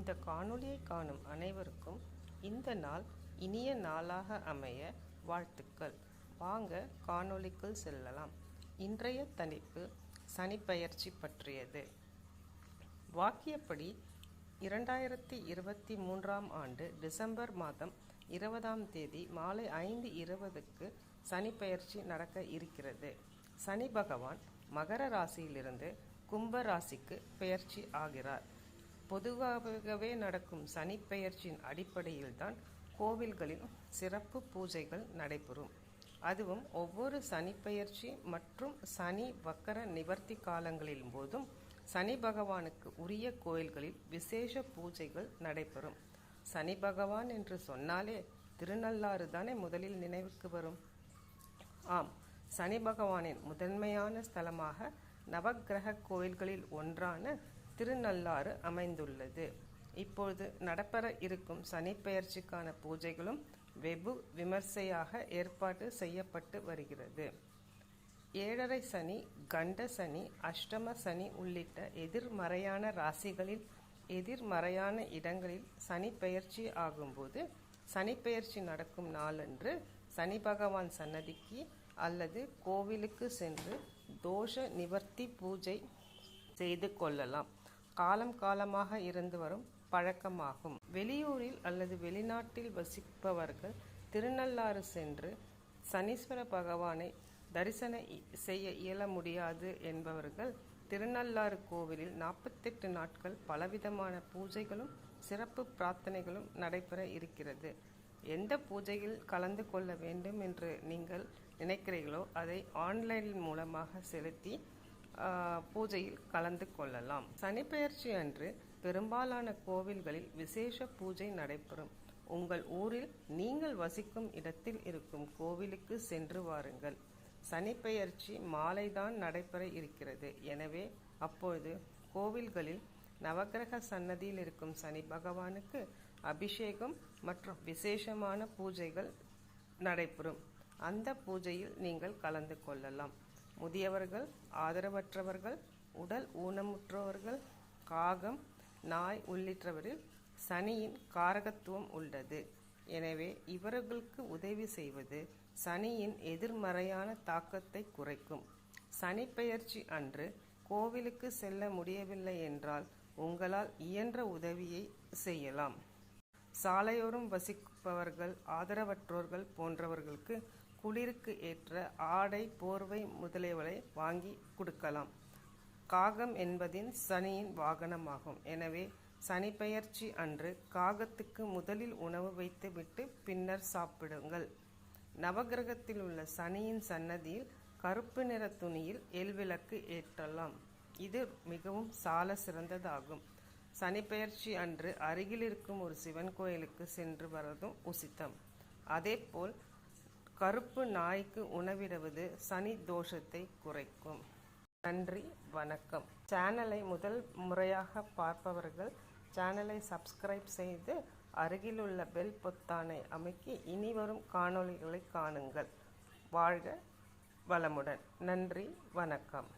இந்த காணொளியை காணும் அனைவருக்கும் இந்த நாள் இனிய நாளாக அமைய வாழ்த்துக்கள். வாங்க காணொளிக்குள் செல்லலாம். இன்றைய தனிப்பு சனிப்பெயர்ச்சி பற்றியது. வாக்கியப்படி இரண்டாயிரத்தி இருபத்தி மூன்றாம் ஆண்டு டிசம்பர் மாதம் இருபதாம் தேதி மாலை ஐந்து இருபதுக்கு சனிப்பெயர்ச்சி நடக்க இருக்கிறது. சனி பகவான் மகர ராசியிலிருந்து கும்ப ராசிக்கு பெயர்ச்சி ஆகிறார். பொதுவாகவே நடக்கும் சனிப்பெயர்ச்சியின் அடிப்படையில்தான் கோவில்களில் சிறப்பு பூஜைகள் நடைபெறும். அதுவும் ஒவ்வொரு சனிப்பெயர்ச்சி மற்றும் சனி வக்கர நிவர்த்தி காலங்களின் போதும் சனி பகவானுக்கு உரிய கோயில்களில் விசேஷ பூஜைகள் நடைபெறும். சனி பகவான் என்று சொன்னாலே திருநள்ளாறு தானே முதலில் நினைவுக்கு வரும்? ஆம் சனி பகவானின் முதன்மையான ஸ்தலமாக நவக்கிரக கோயில்களில் ஒன்றான திருநள்ளாறு அமைந்துள்ளது. இப்பொழுது நடப்பெற இருக்கும் சனிப்பெயர்ச்சிக்கான பூஜைகளும் வெகு விமர்சையாக ஏற்பாடு செய்யப்பட்டு வருகிறது. ஏழரை சனி கண்ட சனி அஷ்டம சனி உள்ளிட்ட எதிர்மறையான ராசிகளில் எதிர்மறையான இடங்களில் சனி பெயர்ச்சி ஆகும்போது சனிப்பெயர்ச்சி நடக்கும் நாளன்று சனி பகவான் சன்னதிக்கு அல்லது கோவிலுக்கு சென்று தோஷ நிவர்த்தி பூஜை செய்து கொள்ளலாம். காலம் காலமாக இருந்து வரும் பழக்கமாகும். வெளியூரில் அல்லது வெளிநாட்டில் வசிப்பவர்கள் திருநள்ளாறு சென்று சனீஸ்வர பகவானை தரிசன செய்ய இயல முடியாது என்பவர்கள் திருநள்ளாறு கோவிலில் நாற்பத்தெட்டு நாட்கள் பலவிதமான பூஜைகளும் சிறப்பு பிரார்த்தனைகளும் நடைபெற இருக்கிறது. எந்த பூஜையில் கலந்து கொள்ள வேண்டும் என்று நீங்கள் நினைக்கிறீர்களோ அதை ஆன்லைன் மூலமாக செலுத்தி பூஜையில் கலந்து கொள்ளலாம். சனிப்பெயர்ச்சி அன்று பெரும்பாலான கோவில்களில் விசேஷ பூஜை நடைபெறும். உங்கள் ஊரில் நீங்கள் வசிக்கும் இடத்தில் இருக்கும் கோவிலுக்கு சென்று வாருங்கள். சனிப்பெயர்ச்சி மாலைதான் நடைபெற இருக்கிறது. எனவே அப்பொழுது கோவில்களில் நவகிரக சன்னதியில் இருக்கும் சனி பகவானுக்கு அபிஷேகம் மற்றும் விசேஷமான பூஜைகள் நடைபெறும். அந்த பூஜையில் நீங்கள் கலந்து கொள்ளலாம். முதியவர்கள் ஆதரவற்றவர்கள் உடல் ஊனமுற்றவர்கள் காகம் நாய் உள்ளிட்டவரில் சனியின் காரகத்துவம் உள்ளது. எனவே இவர்களுக்கு உதவி செய்வது சனியின் எதிர்மறையான தாக்கத்தை குறைக்கும். சனி பெயர்ச்சி அன்று கோவிலுக்கு செல்ல முடியவில்லை என்றால் உங்களால் இயன்ற உதவியை செய்யலாம். சாலையோரம் வசிப்பவர்கள் ஆதரவற்றோர்கள் போன்றவர்களுக்கு குளிருக்கு ஏற்ற ஆடை போர்வை முதலியவளை வாங்கி கொடுக்கலாம். காகம் என்பதின் சனியின் வாகனமாகும். எனவே சனிப்பெயர்ச்சி அன்று காகத்துக்கு முதலில் உணவு வைத்து விட்டு பின்னர் சாப்பிடுங்கள். நவகிரகத்தில் உள்ள சனியின் சன்னதியில் கருப்பு நிற துணியில் எல்விளக்கு ஏற்றலாம். இது மிகவும் சால சிறந்ததாகும். சனிப்பெயர்ச்சி அன்று அருகில் இருக்கும் ஒரு சிவன் கோயிலுக்கு சென்று வரதும் உசித்தம். அதேபோல் கருப்பு நாய்க்கு உணவிடுவது சனி தோஷத்தை குறைக்கும். நன்றி வணக்கம். சேனலை முதல் முறையாக பார்ப்பவர்கள் சேனலை சப்ஸ்கிரைப் செய்து அருகிலுள்ள பெல் பொத்தானை அமைக்கி இனி வரும் காணொளிகளை காணுங்கள். வாழ்க வளமுடன். நன்றி வணக்கம்.